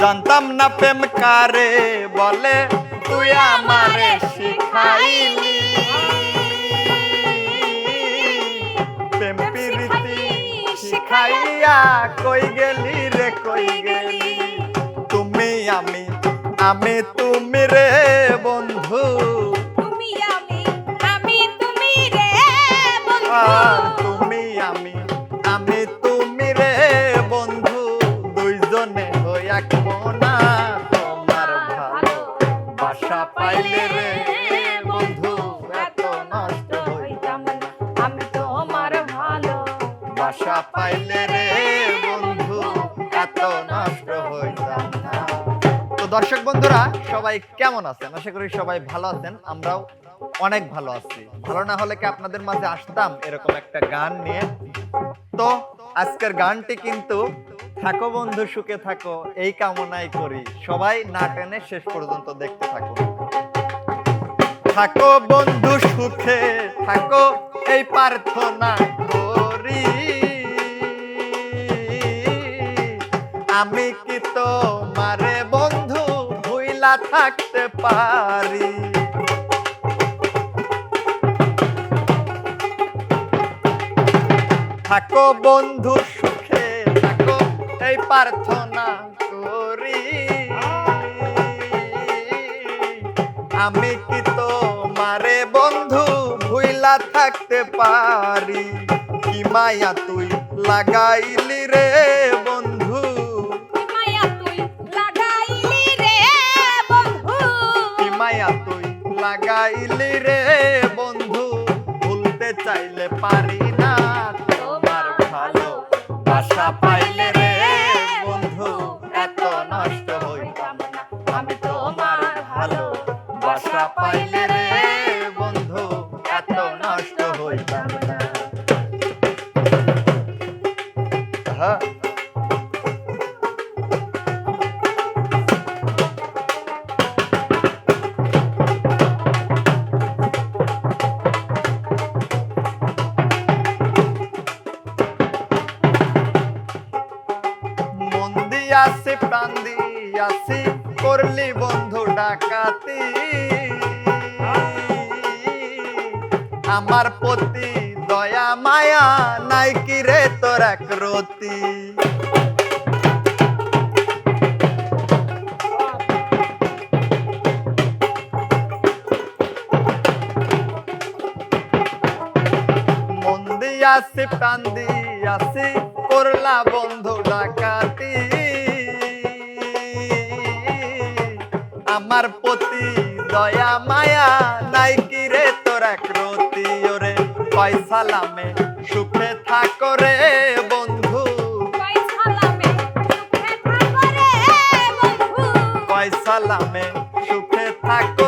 জানতাম না প্রেম কারে বলে তুই আমারে শিখাইলি। প্রেম প্রীতি শিখাইয়া কই গেলি রে কই গেলি? তুমি আমি আমি তুমি রে বন্ধু। তুমি আমি আমি তুমি রে বন্ধু। নষ্ট হইতাম তো দর্শক বন্ধুরা, সবাই কেমন আছেন? আশা করি সবাই ভালো আছেন, আমরাও অনেক ভালো আছি। ভালো না হলে কি আপনাদের মাঝে আসতাম এরকম একটা গান নিয়ে? তো আজকের গানটি কিন্তু থাকো বন্ধু, সুখে থাকো, এই কামনাই করি। সবাই না টেনে শেষ পর্যন্ত দেখতে থাকো। থাকো বন্ধু, সুখে থাকো, এই প্রার্থনা আমি কি তো মারে বন্ধু ভুইলা থাকতে পারি? থাকো বন্ধু সুখে, থাকো এই প্রার্থনা করি। আমি কি তো মারে বন্ধু ভুইলা থাকতে পারি? কি মায়া তুই লাগাইলি রে লাগাইলি রে বন্ধু, ভুলতে চাইলে পারি না। তোমার ভালো বাসা পাইলে রে বন্ধু, এত নষ্ট হইতাম না। আমি তোমার ভালো বাসা পাইলে রে বন্ধু, এত নষ্ট হইতাম না। হ্যাঁ বন্ধু ডাকাতি। আমার প্রতি দয়া, মায়া নাই কি রে তোর এক রতি মন দিয়াছি প্রাণ করলা বন্ধু ডাকাতি। আমার প্রতি দয়া মায়া নাই কি রে তোর এক রতি? ওরে পয়সালামে সুখে থাকো রে বন্ধু। পয়সালামে সুখে থাকো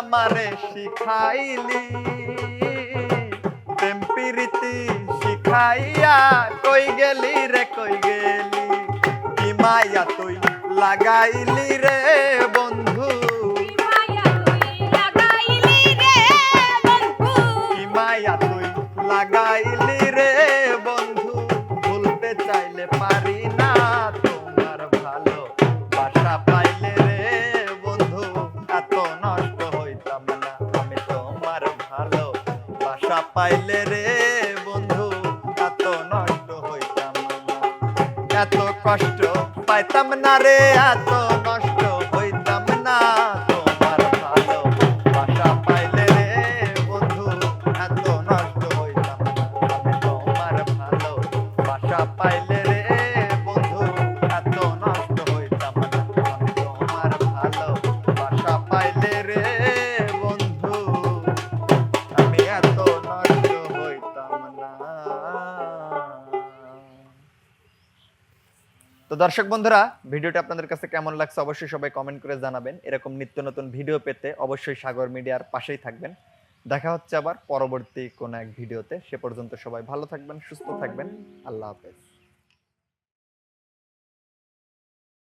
আমারে শিখাইলি। প্রেম প্রীতি শিখাইয়া কই গেলি রে কই গেলি? কি মায়া তুই লাগাইলি রে বন্ধু? মায়া তুই লাগাইলি রে বন্ধু? কি মায়া তুই লাগাইলি ভালো বাসা পাইলে রে বন্ধু, এত নষ্ট হইতাম এত কষ্ট পাইতাম না রে, এত নষ্ট তো দর্শক বন্ধুরা, ভিডিওটি আপনাদের কাছে কেমন লাগছে অবশ্যই সবাই কমেন্ট করে জানাবেন। এরকম নিত্য নতুন ভিডিও পেতে অবশ্যই সাগর মিডিয়ার পাশেই থাকবেন। দেখা হচ্ছে আবার পরবর্তী কোনো এক ভিডিওতে। সে পর্যন্ত সবাই ভালো থাকবেন, সুস্থ থাকবেন। আল্লাহ হাফেজ।